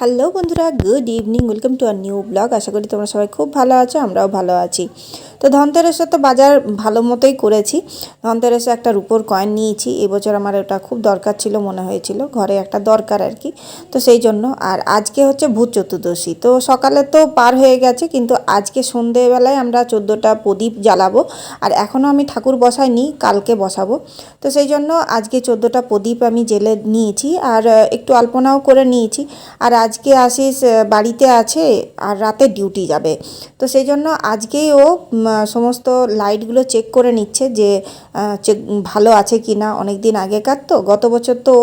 Hello বন্ধুরা, good evening, welcome to our new blog. আশা করি তোমরা সবাই খুব ভালো আছো, আমরাও ভালো আছি। তো ধনতেরাসে তো বাজার ভালো মতোই করেছি। ধনতেরাসে একটা রুপোর কয়েন নিয়েছি। এবছর আমার ওটা খুব দরকার ছিল, মনে হয়েছিল। ঘরে একটা দরকার আর কি। তো সেই জন্য, আর আজকে হচ্ছে ভূত চতুর্দশী। তো সকালে তো পার হয়ে গেছে, কিন্তু আজকে সন্ধেবেলায় আমরা চোদ্দোটা প্রদীপ জ্বালাবো। আর এখনও আমি ঠাকুর বসাইনি, কালকে বসাবো। তো সেই জন্য আজকে চোদ্দোটা প্রদীপ আমি জেলে নিয়েছি। আর একটু আলপনাও করে নিয়েছি। আর আজকে আসিস বাড়িতে আছে, আর রাতে ডিউটি যাবে। তো সেই জন্য আজকেই ও সমস্ত লাইটগুলো চেক করে নিচ্ছে যে চেক ভালো আছে কি না অনেক দিন আগেকার তো। গত বছর তো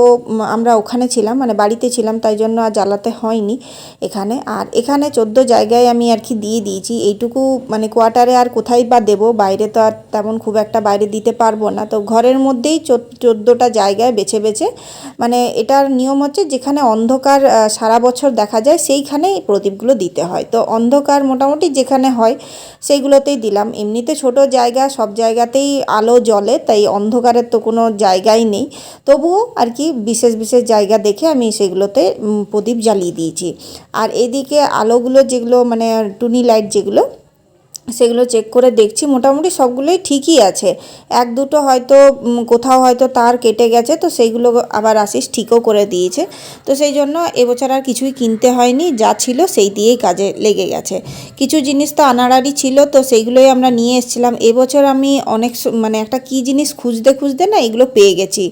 আমরা ওখানে ছিলাম মানে বাড়িতে ছিলাম, তাই জন্য আর জ্বালাতে হয়নি এখানে। আর এখানে চোদ্দ জায়গায় আমি আর কি দিয়ে দিয়েছি। এইটুকু মানে কোয়ার্টারে আর কোথায় বা দেবো? বাইরে তো আর তেমন খুব একটা বাইরে দিতে পারব না। তো ঘরের মধ্যেই চোদ্দোটা জায়গায় বেছে বেছে মানে এটার নিয়ম হচ্ছে যেখানে অন্ধকার সারা বছর দেখা যায়, সেইখানেই প্রদীপগুলো দিতে হয়। তো অন্ধকার মোটামুটি যেখানে হয়, সেইগুলোতেই দিলাম। এমনিতে ছোট জায়গা, সব জায়গাতেই আলো জলে তাই অন্ধকারের তো কোনো জায়গাই নেই। তবুও আর কি বিশেষ বিশেষ জায়গা দেখে আমি সেগুলোতে প্রদীপ জ্বালিয়ে দিয়েছি। আর এদিকে আলোগুলো যেগুলো মানে টুনি লাইট যেগুলো সেগুলো চেক করে দেখছি, মোটামুটি সবগুলোই ঠিকই আছে। এক দুটো হয়তো কোথাও হয়তো তার কেটে গেছে, তো সেইগুলো আবার আশিস ঠিকও করে দিয়েছে। তো সেই জন্য এবছর আর কিছুই কিনতে হয়নি, যা ছিল সেই দিয়েই কাজে লেগে গেছে। কিছু জিনিস তো আনাড়ারই ছিল, তো সেইগুলোই আমরা নিয়ে এসেছিলাম। এবছর আমি অনেক মানে একটা কী জিনিস খুঁজতে খুঁজতে না এগুলো পেয়ে গেছি।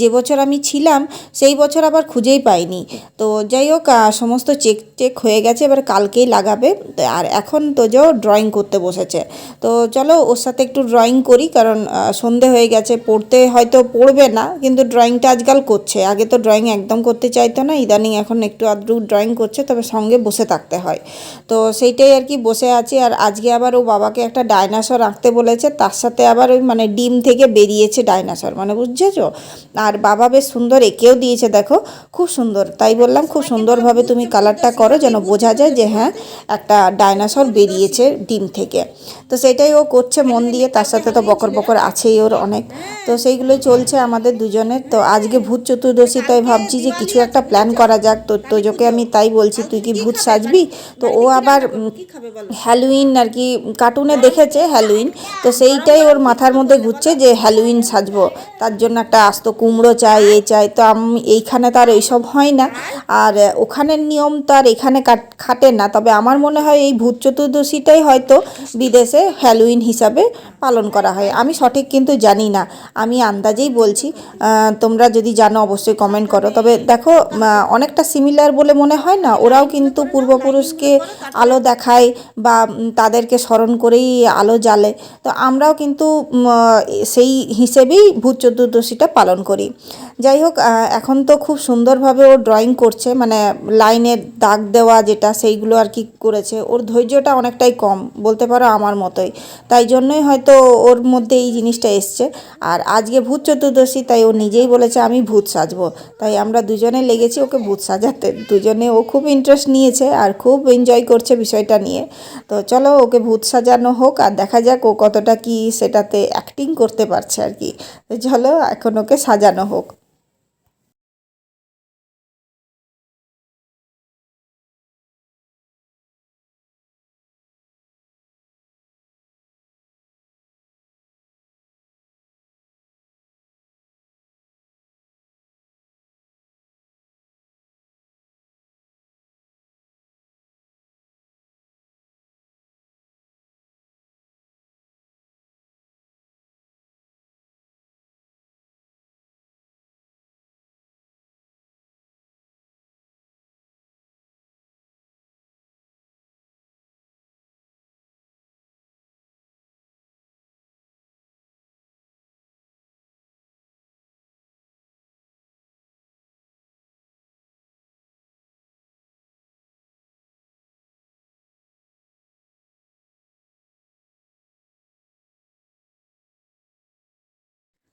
যে বছর আমি ছিলাম, সেই বছর আবার খুঁজেই পাইনি। তো যাই হোক সমস্ত চেক চেক হয়ে গেছে, এবার কালকেই লাগাবে। আর এখন তো যাও ড্রয়িং করতে বসেছে। তো চলো ওর সাথে একটু ড্রয়িং করি, কারণ সন্ধে হয়ে গেছে, পড়তে হয়তো পড়বে না, কিন্তু ড্রয়িংটা আজকাল করছে। আগে তো ড্রয়িং একদম করতে চাইতো না, ইদানিং এখন একটু আধটু ড্রয়িং করছে, তবে সঙ্গে বসে থাকতে হয়। তো সেইটাই আর কি বসে আছি, আর আজকে আবার ও বাবাকে একটা ডাইনাসর আঁকতে বলেছে, তার সাথে আবার ওই মানে ডিম থেকে বেরিয়েছে ডাইনাসর মানে বুঝছেছো আর বাবা বেশ সুন্দর এঁকেও দিয়েছে, দেখো, খুব সুন্দর। তাই বললাম, খুব সুন্দরভাবে তুমি কালারটা করো, যেন বোঝা যায় যে হ্যাঁ একটা ডাইনাসর বেরিয়েছে ডিম থেকে। তো সেটাই ও করছে মন দিয়ে, তার সাথে তো বকর বকর আছেই ওর অনেক। তো সেইগুলোই চলছে আমাদের দুজনের। তো আজকে ভূত চতুর্দশী, তাই ভাবছি যে কিছু একটা প্ল্যান করা যাক। তো তোজোকে আমি তাই বলছি, তুই কি ভূত সাজবি? তো ও আবার হ্যালোইন আর কি কার্টুনে দেখেছে হ্যালোইন তো সেইটাই ওর মাথার মধ্যে ঘুরছে যে হ্যালোইন সাজবো। তার জন্য একটা আস্ত কুমড়ো চাই, এ চাই। তো আমি, এইখানে তো আর এইসব হয় না। আর ওখানের নিয়ম তো আর এখানে খাটে না। তবে আমার মনে হয় এই ভূত চতুর্দশীটাই হয়তো বিদেশে হ্যালোইন হিসাবে পালন করা হয়। আমি সঠিক কিন্তু জানি না। আমি আন্দাজেই বলছি। তোমরা যদি জানো, অবশ্যই কমেন্ট করো। তবে দেখো অনেকটা সিমিলার বলে মনে হয় না? ওরাও কিন্তু পূর্বপুরুষকে আলো দেখায় বা তাদেরকে স্মরণ করেই আলো জ্বালে। তো আমরাও কিন্তু সেই হিসেবেই ভূত চতুর্দশীটা পালন করি। যাই হোক এখন তো খুব সুন্দরভাবে ও ড্রয়িং করছে। মানে লাইনের দাগ দেওয়া যেটা, সেইগুলো আর কি করেছে। ওর ধৈর্যটা অনেকটাই কম। বলতে পারো আমার মতোই। তাই জন্যই হয়তো ওর মধ্যে এই জিনিসটা এসছে। আর আজকে ভূত চতুর্দশী, তাই ও নিজেই বলেছে, আমি ভূত সাজবো। তাই আমরা দুজনে লেগেছি ওকে ভূত সাজাতে। দুজনে, ও খুব ইন্টারেস্ট নিয়েছে আর খুব এনজয় করছে বিষয়টা নিয়ে। তো চলো, ওকে ভূত সাজানো হোক আর দেখা যাক ও কতটা কি সেটাতে অ্যাক্টিং করতে পারছে আর কি। চলো, এখন ওকে সাজানো হোক।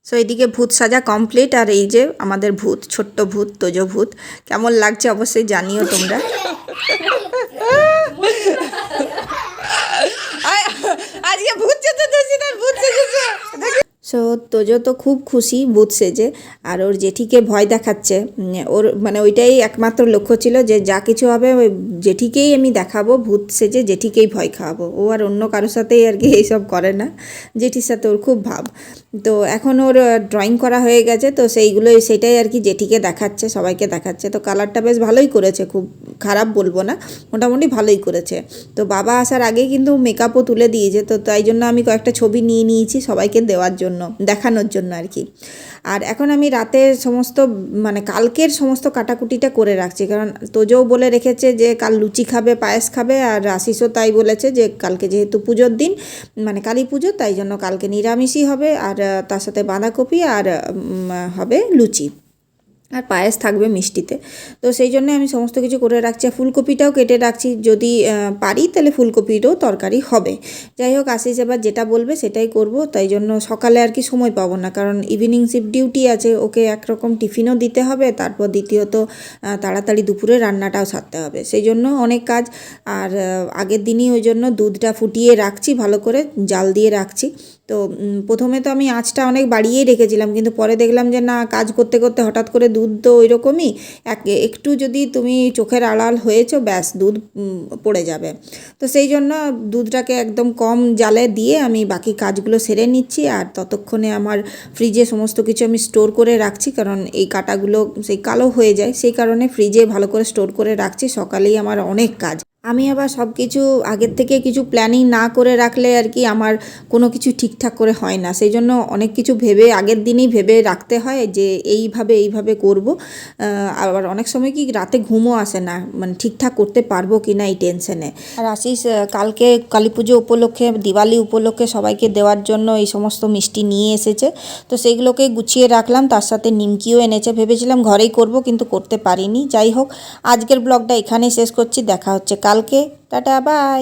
সো এদিকে ভূত সাজা কমপ্লিট আর এই যে আমাদের ভূত, ছোট্ট ভূত, তোজো ভূত। কেমন লাগছে অবশ্যই জানিও তোমরা আজকে ভূত চতুর্দশী তার ভূত সেজেছে সো তোজো তো খুব খুশি ভূত সেজে আর ওর জেঠিকে ভয় দেখাচ্ছে। ওর মানে ওইটাই একমাত্র লক্ষ্য ছিল যে, যা কিছু হবে ওই জেঠিকেই আমি দেখাবো ভূত সেজে জেঠিকেই ভয় খাওয়াবো। ও আর অন্য কারোর সাথেই আর কি এইসব করে না, জেঠির সাথে ওর খুব ভাব। তো এখন ওর ড্রয়িং করা হয়ে গেছে, তো সেইগুলোই, সেটাই আর কি জেঠিকে দেখাচ্ছে, সবাইকে দেখাচ্ছে। তো কালারটা বেশ ভালোই করেছে, খুব খারাপ বলব না, মোটামুটি ভালোই করেছে। তো বাবা আসার আগে কিন্তু মেকআপও তুলে দিয়েছে, তো তাই জন্য আমি কয়েকটা ছবি নিয়ে নিয়েছি সবাইকে দেওয়ার জন্য, দেখানোর জন্য আর কি। আর এখন আমি রাতে সমস্ত মানে কালকের সমস্ত কাটাকুটিটা করে রাখছি, কারণ তোজও বলে রেখেছে যে কাল লুচি খাবে, পায়েস খাবে, আর আশিসও তাই বলেছে যে কালকে যেহেতু পুজোর দিন মানে কালী পুজো, তাই জন্য কালকে নিরামিষই হবে, আর তার সাথে বাঁধাকপি, আর হবে লুচি। আর পায়েস থাকবে মিষ্টিতে। তো সেই জন্য আমি সমস্ত কিছু করে রাখছি। আর ফুলকপিটাও কেটে রাখছি। যদি পারি তাহলে ফুলকপিরও তরকারি হবে। যাই হোক, আশিস এবার যেটা বলবে সেটাই করব। তাই জন্য সকালে আর কি সময় পাবো না। কারণ ইভিনিং শিফট ডিউটি আছে। ওকে একরকম টিফিনও দিতে হবে। তারপর দ্বিতীয়ত তাড়াতাড়ি দুপুরে রান্নাটাও সারতে হবে। সেই জন্য অনেক কাজ। আর আগের দিনই ওই জন্য দুধটা ফুটিয়ে রাখছি। ভালো করে জাল দিয়ে রাখছি। তো প্রথমে তো আমি আঁচটা অনেক বাড়িয়েই রেখেছিলাম, কিন্তু পরে দেখলাম যে না, কাজ করতে করতে হঠাৎ করে দুধ তো ওই রকমই এক, একটু যদি তুমি চোখের আড়াল হয়েছো, ব্যাস দুধ পড়ে যাবে। তো সেই জন্য দুধটাকে একদম কম জালে দিয়ে আমি বাকি কাজগুলো সেরে নিচ্ছি, আর ততক্ষণে আমার ফ্রিজে সমস্ত কিছু আমি স্টোর করে রাখছি, কারণ এই কাটাগুলো সেই কালো হয়ে যায়, সেই কারণে ফ্রিজে ভালো করে স্টোর করে রাখছি, সকালেই আমার অনেক কাজ। আমি আবার সব কিছু আগের থেকে কিছু প্ল্যানিং না করে রাখলে আর কি আমার কোনো কিছু ঠিকঠাক করে হয় না। সেই জন্য অনেক কিছু ভেবে আগের দিনই ভেবে রাখতে হয় যে এইভাবে এইভাবে করব। আবার অনেক সময় কি রাতে ঘুমও আসে না মানে ঠিকঠাক করতে পারব কি না এই টেনশনে আর আশিস কালকে কালী পুজো উপলক্ষে, দিওয়ালি উপলক্ষে সবাইকে দেওয়ার জন্য এই সমস্ত মিষ্টি নিয়ে এসেছে। তো সেইগুলোকে গুছিয়ে রাখলাম, তার সাথে নিমকিও এনেছে। ভেবেছিলাম ঘরেই করব, কিন্তু করতে পারিনি। যাই হোক, আজকের ব্লগটা এখানেই শেষ করছি। দেখা হচ্ছে কালকে টাটা বাই